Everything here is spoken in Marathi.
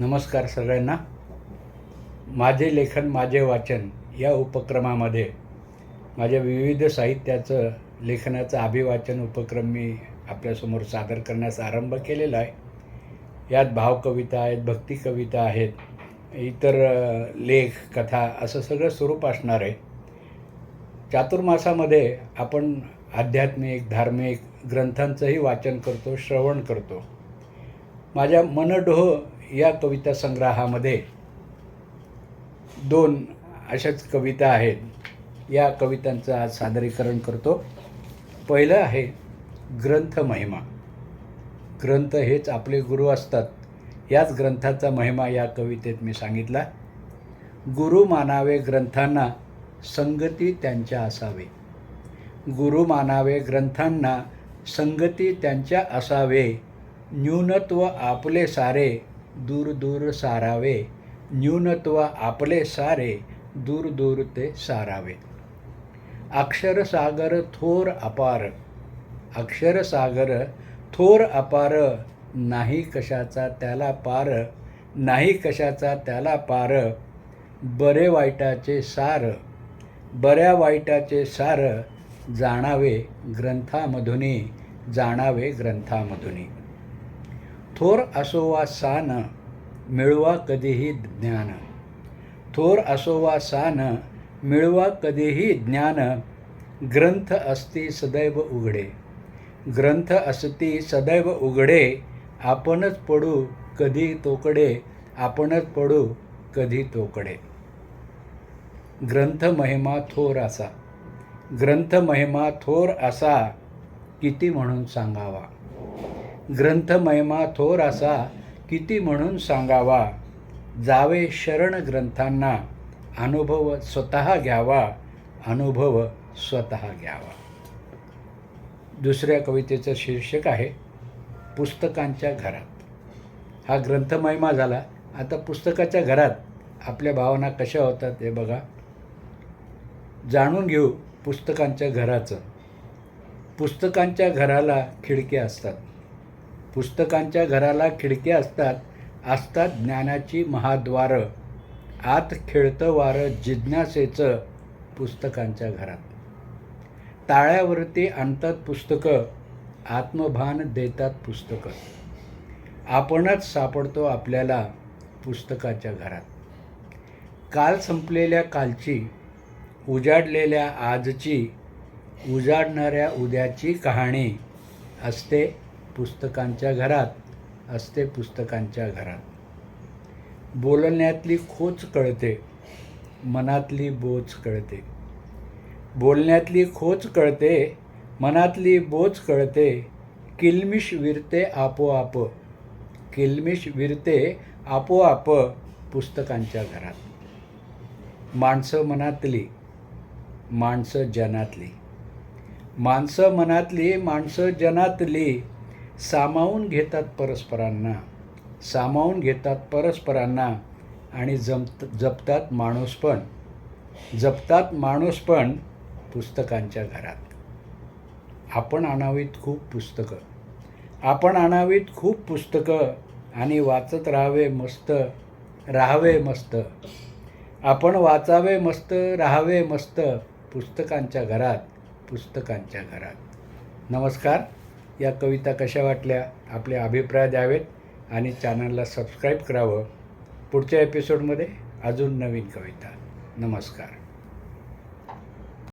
नमस्कार सगळ्यांना. माझे लेखन माझे वाचन या उपक्रमामध्ये माझ्या विविध साहित्याचं लेखनाचं अभिवाचन उपक्रम मी आपल्यासमोर सादर करण्यास आरंभ केलेला आहे. यात भावकविता आहेत भक्ती कविता आहेत इतर लेख कथा असं सगळं स्वरूप असणार आहे. चातुर्मासामध्ये आपण आध्यात्मिक धार्मिक ग्रंथांचंही वाचन करतो श्रवण करतो. माझ्या मनडोह या कविता संग्रहामध्ये दोन अशाच कविता आहेत. या कवितांचं आज सादरीकरण करतो. पहिलं आहे ग्रंथ महिमा. ग्रंथ हेच आपले गुरु असतात. याच ग्रंथाचा महिमा या कवितेत मी सांगितला. गुरु मानावे ग्रंथांना संगती त्यांच्या असावे. गुरु मानावे ग्रंथांना संगती त्यांच्या असावे. न्यूनत्व आपले सारे दूर दूर सारावे न्यूनत्व आपले सारे दूर दूर ते सारावे. अक्षरसागर थोर अपार अक्षरसागर थोर अपार नाही कशाचा त्याला पार नाही कशाचा त्याला पार. बरे वाईटाचे सार बऱ्या वाईटाचे सार जाणावे ग्रंथामधुनी जाणावे ग्रंथामधुनी. थोर असो वा सान मिळवा कधीही ज्ञान. थोर असो वा सान मिळवा कधीही ज्ञान. ग्रंथ असती सदैव उघडे. ग्रंथ असती सदैव उघडे आपणच पडू कधी तोकडे आपणच पडू कधी तोकडे. ग्रंथ महिमा थोर असा. ग्रंथ महिमा थोर असा किती म्हणून सांगावा? ग्रंथ महिमा थोर असा किती म्हणून सांगावा? जावे शरण ग्रंथांना. अनुभव स्वतः घ्यावा. अनुभव स्वतः घ्यावा. दुसऱ्या कवितेचं शीर्षक आहे पुस्तकांच्या घरात. हा ग्रंथमहिमा झाला. आता पुस्तकाच्या घरात आपल्या भावना कशा होतात हे बघा. जाणून घेऊ पुस्तकांच्या घराचं. पुस्तकांच्या घराला खिडक्या असतात. पुस्तकांच्या घराला खिडक्या असतात असतात ज्ञानाची महाद्वारं. आत खेळतं वारं जिज्ञासेचं पुस्तकांच्या घरात. ताळ्यावरती आणतात पुस्तकं आत्मभान देतात पुस्तकं. आपणच सापडतो आपल्याला पुस्तकाच्या घरात. काल संपलेल्या कालची उजाडलेल्या आजची उजाडणाऱ्या उद्याची कहाणी असते पुस्तकांच्या घरात असते पुस्तकांच्या घरात. बोलण्यातली खोच कळते मनातली बोच कळते. बोलण्यातली खोच कळते मनातली बोच कळते किलमिश विरते आपोआप. किलमिश विरते आपोआप पुस्तकांच्या घरात. माणसं मनातली माणसं जनातली. माणसं मनातली माणसं जनातली. सामावून घेतात परस्परांना सामावून घेतात परस्परांना आणि जमत जपतात माणूस पण. जपतात माणूस पण पुस्तकांच्या घरात. आपण आणावीत खूप पुस्तकं. आपण आणावीत खूप पुस्तकं आणि वाचत राहावे मस्त राहावे मस्त. आपण वाचावे मस्त राहावे मस्त पुस्तकांच्या घरात पुस्तकांच्या घरात. नमस्कार. या कविता कशा वाटल्या आपले अभिप्राय द्यावेत आणि चॅनलला सबस्क्राईब करावं. पुढच्या एपिसोडमध्ये अजून नवीन कविता. नमस्कार.